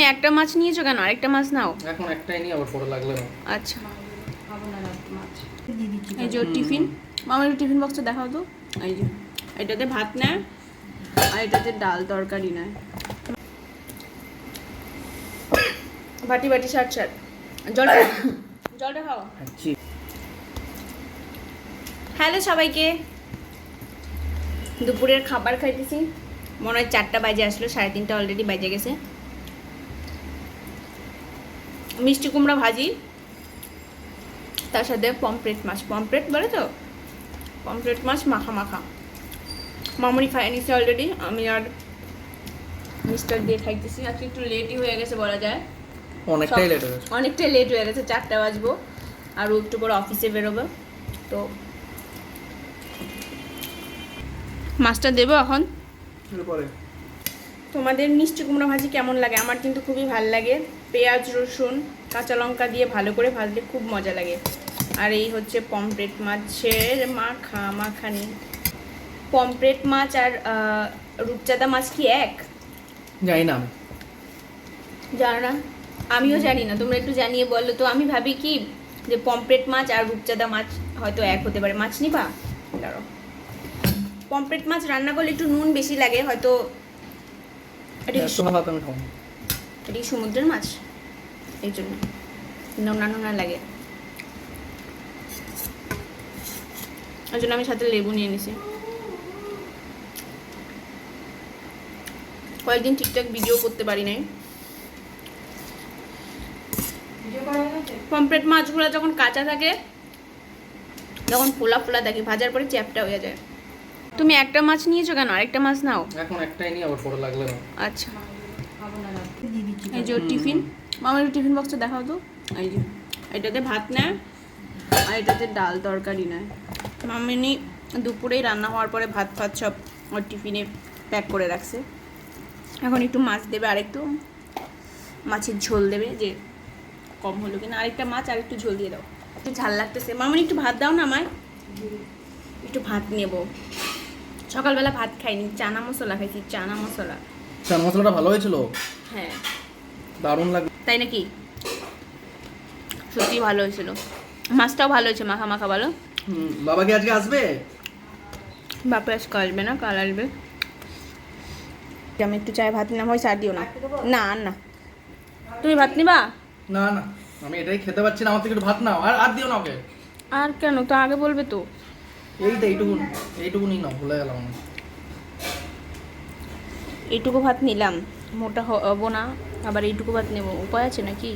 তুমি একটা মাছ নিয়েছো কেন? আরেকটা মাছ নাও। এখন একটাই নিয়ে আবার পরে লাগলে আচ্ছা। এই যে টিফিন। মামার টিফিন বক্সটা দেখাও তো। এই যে এটাতে ভাত নেয় আর এটাতে ডাল তরকারি নেয়। বাটি বাটি শার্ট শার্ট জলটা জলটা খাও। খাচ্ছি হ্যালো সবাইকে। দুপুরের খাবার খাইতেছি। মনে হয় চারটা বাজে আসলো সাড়ে তিনটা অলরেডি বাজে গেছে। মিষ্টি কুমড়া ভাজি তার সাথে পমপ্লেট মাছ। পমপ্লেট বলে তো? পমপ্লেট মাছ মাখা মাখা। মামুনি খাই নিছে অলরেডি আমি আর মিস্টার দিয়ে খাইতেছি। আজকে একটু লেটই হয়ে গেছে বলা যায়। অনেকটাই লেট হয়ে গেছে। অনেকটাই লেট হয়ে গেছে চারটা বাজবো। আরও একটু পর অফিসে বেরোবো। তো মাছটা দেবো এখন? পরে। তোমাদের মিষ্টি কুমড়ো ভাজি কেমন লাগে? আমার কিন্তু খুবই ভালো লাগে। পেঁয়াজ রসুন কাঁচা লঙ্কা দিয়ে ভালো করে ভাজলে খুব মজা লাগে। আর এই হচ্ছে পমপ্লেট মাছের মাখা মাখানি। পমপ্লেট মাছ আর রূপচাঁদা মাছ কি এক? জানি না জানো না? আমিও জানি না তোমরা একটু জানিয়ে বলো। তো আমি ভাবি কি যে পমপ্লেট মাছ আর রূপচাঁদা মাছ হয়তো এক হতে পারে। মাছ নিবা? দাঁড়ো পমপ্লেট মাছ রান্না করলে একটু নুন বেশি লাগে হয়তো এটা সমুদ্রের মাছ এই জন্য। নোনা নোনা লাগে। ওই জন্য আমি সাথে লেবু নিয়ে নিছি। কয়েকদিন ঠিকঠাক ভিডিও করতে পারি নাই। পমপ্লেট মাছগুলো যখন কাঁচা থাকে তখন ফোলা ফোলা থাকে ভাজার পরে চ্যাপটা হয়ে যায়। তুমি একটা মাছ নিয়েছো কেন? আরেকটা মাছ নাও। এখন একটাই নিয়ে আবার পরে লাগলে না। আচ্ছা। এই যে টিফিন। মামার টিফিন বক্সটা দেখাও তো। এই যে এটাতে ভাত নেয় আর এটাতে ডাল তরকারি নেয়। মামিনি দুপুরেই রান্না হওয়ার পরে ভাত ফাত সব ওর টিফিনে প্যাক করে রাখছে। এখন একটু মাছ দেবে আরেকটু মাছের ঝোল দেবে যে কম হলো কিনা। আরেকটা মাছ আর একটু ঝোল দিয়ে দাও। একটু ঝাল লাগতেছে। মামনি একটু ভাত দাও না আমায়। একটু ভাত নেব। সকালবেলা ভাত খাইনি চানা মশলা খাইছি চানা মশলা। চান মশলাটা ভালো হয়েছিল? হ্যাঁ। দারুণ লাগবে তাই নাকি? সত্যি ভালো হয়েছিল। মাছটাও ভালো হয়েছে মাখা মাখা ভালো বাবা কি আজকে আসবে? বাপে আজকে আসবে না কাল আসবে। আমি একটু চায় ভাত নিলাম হয় চা দিও না। না আর না। তুমি ভাত নিবা? না না। আমি এটাই খেতে পাচ্ছি না আমার থেকে একটু ভাত নাও। আর আর দিও না ওকে। আর কেন? তো আগে বলবে তো। এই এইটুকু এইটুকু ভাত নিলাম, মোটা হব না আবার এইটুকু ভাত নেব, উপায় আছে নাকি?